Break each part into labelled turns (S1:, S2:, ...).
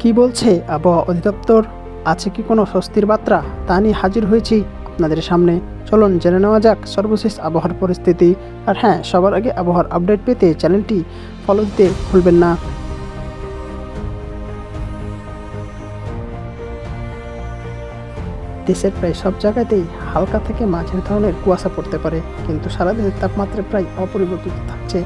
S1: কি বলছে আবহাওয়া অধিদপ্তর? আছে কি কোনো স্বস্তির বার্তা? তা নিয়ে হাজির হয়েছি আপনাদের সামনে। চলুন জেনে নেওয়া যাক সর্বশেষ আবহাওয়ার পরিস্থিতি। আর হ্যাঁ সবার আগে আবহাওয়ার আপডেট পেতে চ্যানেলটি ফলো দিতে ভুলবেন না। দেশের প্রায় সব জায়গাতেই হালকা থেকে মাঝের ধরনের কুয়াশা পড়তে পারে, কিন্তু সারা দেশের তাপমাত্রা প্রায় অপরিবর্তিত থাকছে।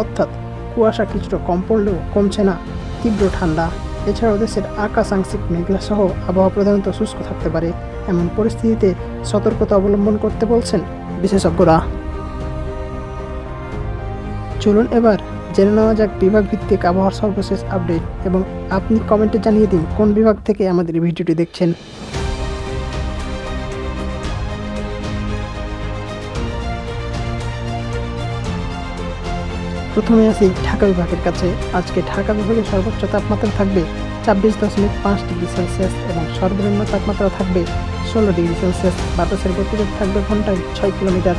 S1: অর্থাৎ কুয়াশা কিছুটা কম পড়লেও কমছে না, তীব্র ঠান্ডা। এছাড়াও দেশের আকাশ আংশিক মেঘলা সহ আবহাওয়া প্রধানত শুষ্ক থাকতে পারে। এমন পরিস্থিতিতে সতর্কতা অবলম্বন করতে বলছেন বিশেষজ্ঞরা। চলুন এবার জেনে নেওয়া যাক বিভাগ ভিত্তিক আবহাওয়ার সর্বশেষ আপডেট এবং আপনি কমেন্টে জানিয়ে দিন কোন বিভাগ থেকে আমাদের ভিডিওটি দেখছেন। প্রথমে আসি ঢাকা বিভাগের কাছে। আজকে ঢাকা বিভাগের সর্বোচ্চ তাপমাত্রা থাকবে ছাব্বিশ দশমিক পাঁচ ডিগ্রি সেলসিয়াস এবং সর্বনিম্ন তাপমাত্রা থাকবে ষোলো ডিগ্রি সেলসিয়াস। বাতাসের গতিবেগ থাকবে ঘন্টায় ছয় কিলোমিটার।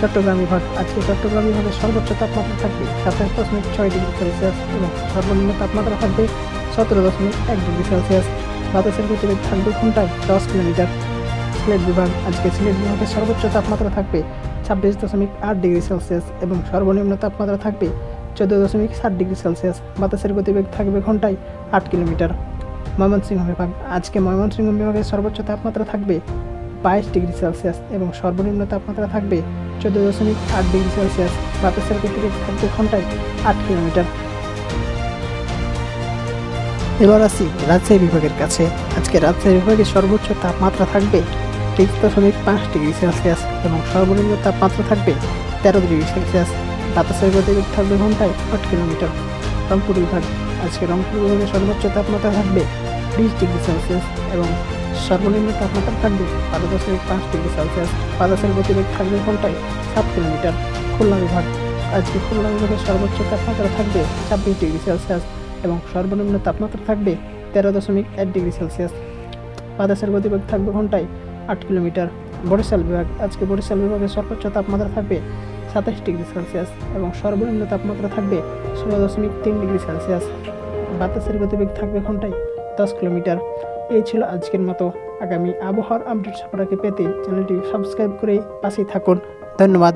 S1: চট্টগ্রাম বিভাগ, আজকে চট্টগ্রাম বিভাগের সর্বোচ্চ তাপমাত্রা থাকবে সাতাশ দশমিক ছয় ডিগ্রি সেলসিয়াস এবং সর্বনিম্ন তাপমাত্রা থাকবে সতেরো দশমিক এক ডিগ্রি সেলসিয়াস। বাতাসের গতিবেগ থাকবে ঘন্টায় দশ কিলোমিটার। সিলেট বিভাগ, আজকে সিলেট বিভাগের সর্বোচ্চ তাপমাত্রা থাকবে ছাব্বিশ দশমিক আট ডিগ্রি সেলসিয়াস এবং সর্বনিম্ন তাপমাত্রা থাকবে চোদ্দ দশমিক সাত ডিগ্রি সেলসিয়াস। বাতাসের গতিবেগ থাকবে ঘন্টায় আট কিলোমিটার। ময়মনসিংহ বিভাগ। আজকে ময়মনসিংহ বিভাগের সর্বোচ্চ তাপমাত্রা থাকবে বাইশ ডিগ্রি সেলসিয়াস এবং সর্বনিম্ন তাপমাত্রা থাকবে চোদ্দ দশমিক আট ডিগ্রি সেলসিয়াস। বাতাসের গতিবেগ থাকবে ঘন্টায় আট কিলোমিটার। এবার আসি রাজশাহী বিভাগের কাছে। আজকে রাজশাহী বিভাগের সর্বোচ্চ তাপমাত্রা থাকবে তেইশ দশমিক পাঁচ ডিগ্রি সেলসিয়াস এবং সর্বনিম্ন তাপমাত্রা থাকবে তেরো ডিগ্রি সেলসিয়াস। বাতাসের গতিবেগ থাকবে ঘন্টায় আট কিলোমিটার। রংপুর বিভাগ, আজকে রংপুর বিভাগের সর্বোচ্চ তাপমাত্রা থাকবে বিশ ডিগ্রি সেলসিয়াস এবং সর্বনিম্ন তাপমাত্রা থাকবে বারো দশমিক পাঁচ ডিগ্রি সেলসিয়াস। বাতাসের গতিবেগ থাকবে ঘন্টায় সাত কিলোমিটার। খুলনা বিভাগ, আজকে খুলনা বিভাগের সর্বোচ্চ তাপমাত্রা থাকবে ছাব্বিশ ডিগ্রি সেলসিয়াস এবং সর্বনিম্ন তাপমাত্রা থাকবে তেরো দশমিক এক ডিগ্রি সেলসিয়াস। বাতাসের গতিবেগ থাকবে ঘন্টায় আট কিলোমিটার। বরিশাল বিভাগ। আজকে বরিশাল বিভাগে সর্বোচ্চ তাপমাত্রা থাকবে সাতাশ ডিগ্রি সেলসিয়াস এবং সর্বনিম্ন তাপমাত্রা থাকবে ষোলো দশমিক তিন ডিগ্রি সেলসিয়াস। বাতাসের গতিবেগ থাকবে ঘন্টায় দশ কিলোমিটার। এই ছিল আজকের মতো আগামী আবহাওয়ার আপডেট সবার আগে পেতে চ্যানেলটি সাবস্ক্রাইব করে পাশেই থাকুন। ধন্যবাদ।